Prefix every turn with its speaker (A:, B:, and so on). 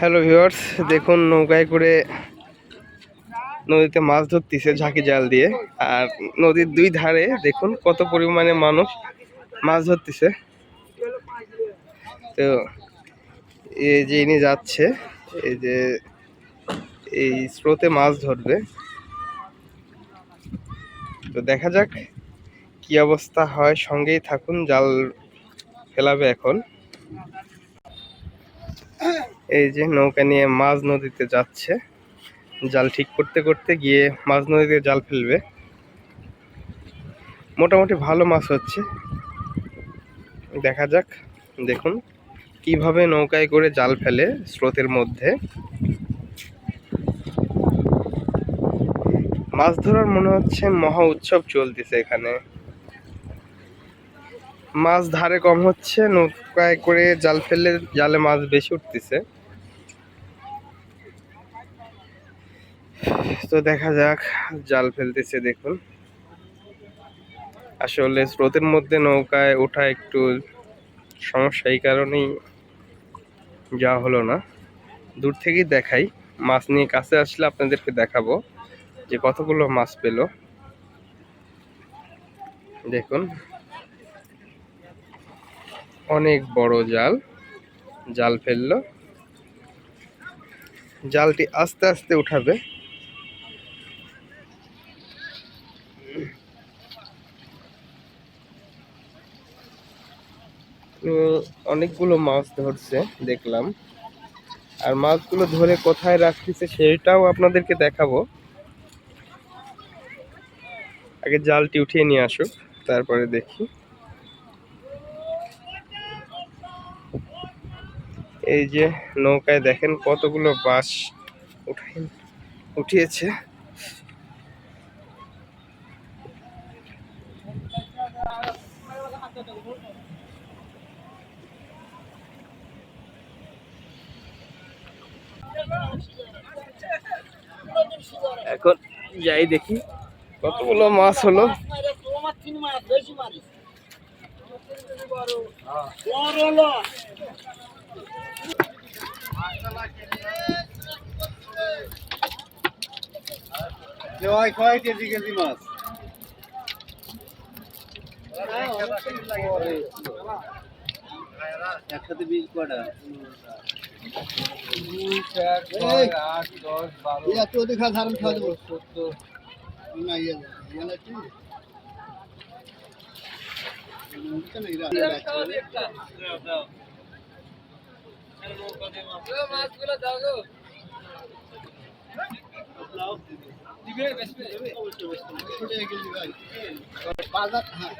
A: Hello viewers দেখুন, নৌকায় করে নদীতে মাছ ধরতেছে ঝাঁকি জাল দিয়ে। আর নদীর দুই ধারে দেখুন কত পরিমাণে মানুষ মাছ ধরতেছে। তো এই যে ইনি যাচ্ছে, এই যে এই স্রোতে মাছ ধরবে। তো দেখা যাক কি অবস্থা হয়। সঙ্গেই থাকুন, জাল ফেলাবে এখন। এই যে নৌকা নিয়ে মাছ নদীতে যাচ্ছে। জাল ঠিক করতে করতে গিয়ে মাছ নদীতে জাল ফেলবে। মোটামুটি ভালো মাছ হচ্ছে। দেখা যাক, দেখুন কীভাবে নৌকায় করে জাল ফেলে স্রোতের মধ্যে। মাছ ধরার মনে হচ্ছে মহা উৎসব চলতেছে এখানে। মাছ ধারে কম হচ্ছে, নৌকায় করে জাল ফেললে জালে মাছ বেশি উঠতেছে। তো দেখা যাক, জাল ফেলতেছে দেখুন। আসলে স্রোতের মধ্যে নৌকায় ওঠা একটু সমস্যা, এই কারণেই যাওয়া হলো না। দূর থেকেই দেখাই, মাছ নিয়ে কাছে আসলে আপনাদেরকে দেখাবো যে কতগুলো মাছ পেল। দেখুন। অনেক বড় জাল জাল ফেলল। জালটি আস্তে আস্তে উঠাবে। অনেকগুলো মাছ ধরছে, দেখলাম। আর মাছগুলো ধরে কোথায় রাখতেছে সেটাও আপনাদেরকে দেখাবো। আগে জালটি উঠিয়ে নিয়ে আসুক, তারপরে দেখি। এই যে নৌকায় দেখেন কতগুলো বাঁশ উঠাই উঠিয়েছে। এখন যাই দেখি কতগুলো মাছ হলো।
B: জয় কয় কেজি কেজি মাছ? একসাথে বিশ কটা এত দেখা ধারণ খাওয়া দেবো না ইয়ে মানে কি? বাজার হ্যাঁ